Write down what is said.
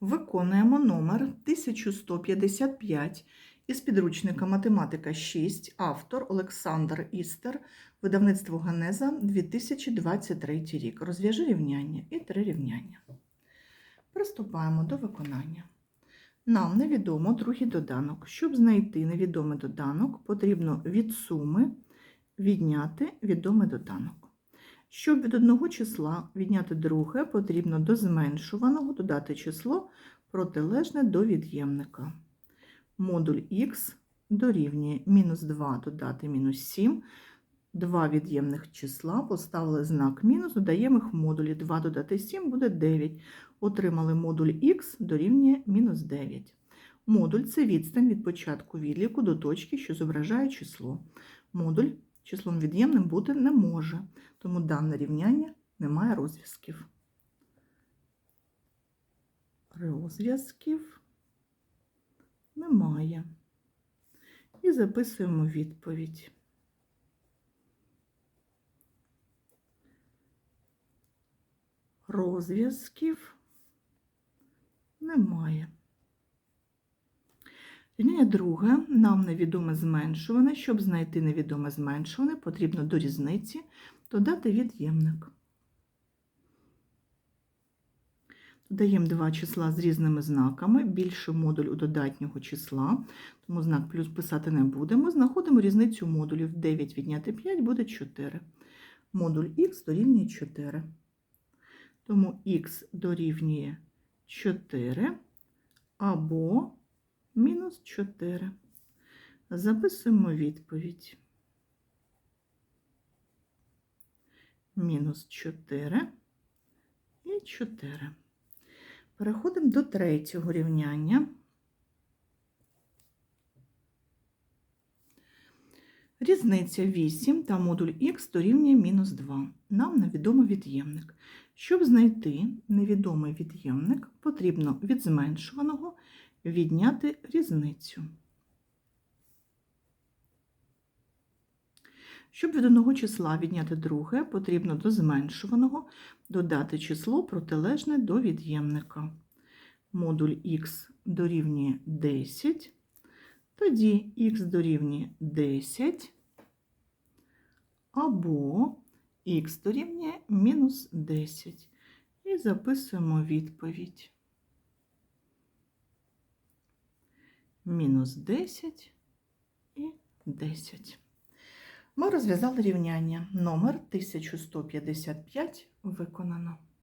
Виконуємо номер 1155 із підручника Математика 6, автор Олександр Істер, видавництво Генеза 2023 рік. Розв'яжи рівняння і три рівняння. Приступаємо до виконання. Нам невідомо другий доданок. Щоб знайти невідомий доданок, потрібно від суми відняти відомий доданок. Щоб від одного числа відняти друге, потрібно до зменшуваного додати число протилежне до від'ємника. Модуль х дорівнює мінус 2 додати мінус 7. Два від'ємних числа поставили знак мінус, додаємо їх в модулі 2 додати 7 буде 9. Отримали модуль х дорівнює мінус 9. Модуль це відстань від початку відліку до точки, що зображає число. Модуль числом від'ємним бути не може, тому дане рівняння не має розв'язків. Розв'язків немає. І записуємо відповідь. Розв'язків немає. Рівняння друге, нам невідоме зменшуване. Щоб знайти невідоме зменшуване, потрібно до різниці додати від'ємник. Додаємо два числа з різними знаками, більше модуль у додатнього числа, тому знак плюс писати не будемо. Знаходимо різницю модулів. 9 відняти 5 буде 4. Модуль х дорівнює 4. Тому х дорівнює 4 або мінус 4. Записуємо відповідь. Мінус 4 і 4. Переходимо до третього рівняння. Різниця 8 та модуль х дорівнює мінус 2. Нам невідомий від'ємник. Щоб знайти невідомий від'ємник, потрібно від зменшуваного відняти різницю. Щоб від одного числа відняти друге, потрібно до зменшуваного додати число протилежне до від'ємника. Модуль х дорівнює 10, тоді х дорівнює 10, або х дорівнює мінус 10. І записуємо відповідь. Мінус 10 і 10. Ми розв'язали рівняння. Номер 1155 виконано.